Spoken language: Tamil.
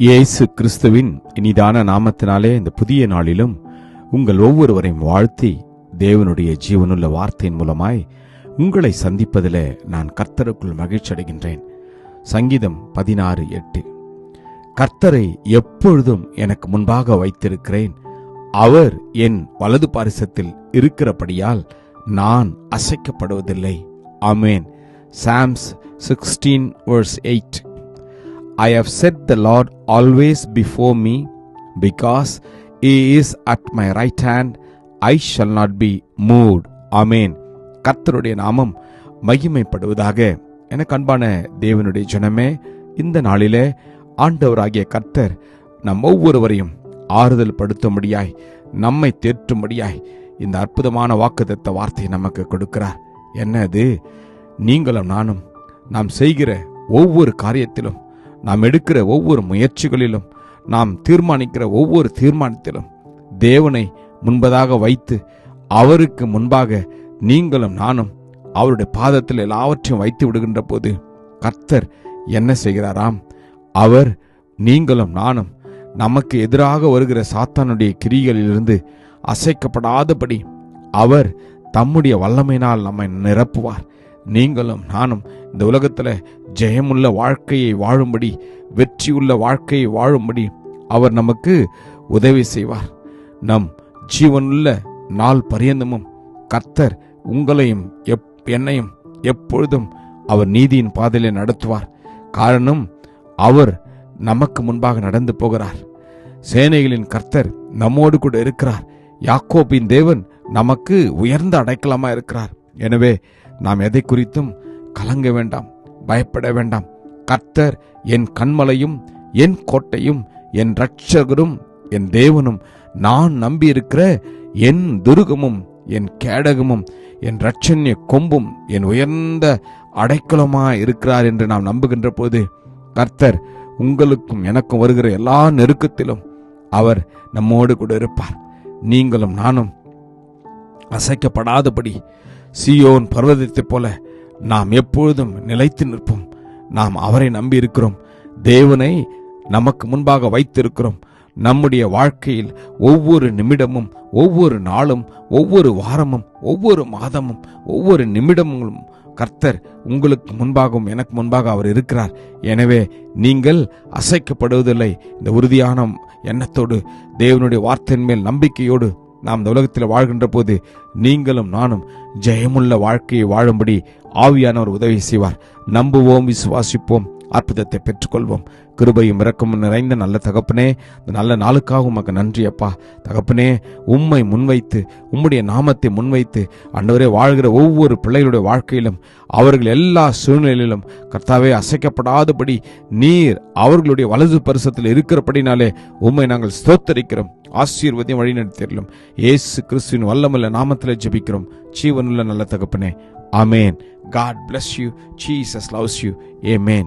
இயேசு கிறிஸ்துவின் இனிதான நாமத்தினாலே இந்த புதிய நாளிலும் உங்கள் ஒவ்வொருவரையும் வாழ்த்தி தேவனுடைய ஜீவனுள்ள வார்த்தையின் மூலமாய் உங்களை சந்திப்பதில் நான் கர்த்தருக்குள் மகிழ்ச்சி அடைகின்றேன் சங்கீதம் பதினாறு எட்டு. கர்த்தரை எப்பொழுதும் எனக்கு முன்பாக வைத்திருக்கிறேன். அவர் என் வலது பாரிசத்தில் இருக்கிறபடியால் நான் அசைக்கப்படுவதில்லை. Amen Psalms sixteen verse eight. I have set the Lord always before me because he is at my right hand I shall not be moved amen கர்த்தருடைய நாமம் மகிமைப்படுவதாக. எனக்கு அன்பான தேவனுடைய ஜனமே இந்த நாளிலே ஆண்டவராகிய கர்த்தர் நம் ஒவ்வொருவரையும் ஆறுதல் படுத்தும்படியாய் நம்மை தேற்றும்படியாய் இந்த அற்புதமான வாக்குத்தத்த வார்த்தையை நமக்கு கொடுக்கிறார். என்ன அது நீங்களும் நானும் நாம் செய்கிற ஒவ்வொரு காரியத்திலும் நாம் எடுக்கிற ஒவ்வொரு முயற்சிகளிலும் நாம் தீர்மானிக்கிற ஒவ்வொரு தீர்மானத்திலும் தேவனை முன்பதாக வைத்து அவருக்கு முன்பாக நீங்களும் நானும் அவருடைய பாதத்தில் எல்லாவற்றையும் வைத்து விடுகின்ற போது கர்த்தர் என்ன செய்கிறாராம்? அவர் நீங்களும் நானும் நமக்கு எதிராக வருகிற சாத்தானுடைய கிரிகளிலிருந்து அசைக்கப்படாதபடி அவர் தம்முடைய வல்லமையினால் நம்மை நிரப்புவார். நீங்களும் நானும் இந்த உலகத்தில் ஜெயமுள்ள வாழ்க்கையை வாழும்படி வெற்றியுள்ள வாழ்க்கையை வாழும்படி அவர் நமக்கு உதவி செய்வார். நம் ஜீவனுள்ள நாள் பரியந்தமும் கர்த்தர் உங்களையும் எப் என்னையும் எப்பொழுதும் அவர் நீதியின் பாதையிலே நடத்துவார். காரணம் அவர் நமக்கு முன்பாக நடந்து போகிறார். சேனைகளின் கர்த்தர் நம்மோடு கூட இருக்கிறார். யாக்கோபின் தேவன் நமக்கு உயர்ந்த அடைக்கலமா இருக்கிறார். எனவே நாம் எதை குறித்தும் கலங்க வேண்டாம் பயப்பட வேண்டாம். கர்த்தர் என் கண்மலையும் என் கோட்டையும் என் ரட்சகரும் என் தேவனும் நான் நம்பியிருக்கிற என் துருகமும் என் கேடகமும் என் ரட்சண்ய கொம்பும் என் உயர்ந்த அடைக்கலமாக இருக்கிறார் என்று நாம் நம்புகின்ற போது கர்த்தர் உங்களுக்கும் எனக்கும் வருகிற எல்லா நெருக்கத்திலும் அவர் நம்மோடு கூட இருப்பார். நீங்களும் நானும் அசைக்கப்படாதபடி சியோன் பர்வதத்தைப் போல நாம் எப்பொழுதும் நிலைத்து நிற்போம். நாம் அவரை நம்பி இருக்கிறோம் தேவனை நமக்கு முன்பாக வைத்திருக்கிறோம். நம்முடைய வாழ்க்கையில் ஒவ்வொரு நிமிடமும் ஒவ்வொரு நாளும் ஒவ்வொரு வாரமும் ஒவ்வொரு மாதமும் ஒவ்வொரு நிமிடமும் கர்த்தர் உங்களுக்கு முன்பாகவும் எனக்கு முன்பாக அவர் இருக்கிறார். எனவே நீங்கள் அசைக்கப்படுவதில்லை. இந்த உறுதியான எண்ணத்தோடு தேவனுடைய வார்த்தையின் மேல் நம்பிக்கையோடு நாம் இந்த உலகத்தில் வாழ்கின்ற போது நீங்களும் நானும் ஜெயமுள்ள வாழ்க்கையை வாழும்படி ஆவியானவர் உதவி செய்வார். நம்புவோம் விசுவாசிப்போம் அற்புதத்தை பெற்றுக்கொள்வோம். கிருபையும் இறக்கமும் நிறைந்த நல்ல தகப்பனே இந்த நல்ல நாளுக்காக உமக்கு நன்றி அப்பா. தகப்பனே உம்மை முன்வைத்து உம்முடைய நாமத்தை முன்வைத்து அன்றவரே வாழ்கிற ஒவ்வொரு பிள்ளைகளுடைய வாழ்க்கையிலும் அவர்கள் எல்லா சூழ்நிலையிலும் கர்த்தாவே அசைக்கப்படாதபடி நீர் அவர்களுடைய வலது பரிசத்தில் இருக்கிறபடினாலே உம்மை நாங்கள் ஸ்தோத்தரிக்கிறோம். ஆசீர்வதியும் வழிநடத்திடலும் ஏசு கிறிஸ்துவின் வல்லமல்ல நாமத்தில் ஜெபிக்கிறோம். ஜீவனுள்ள நல்ல தகப்பனே. Amen God bless you Jesus loves you amen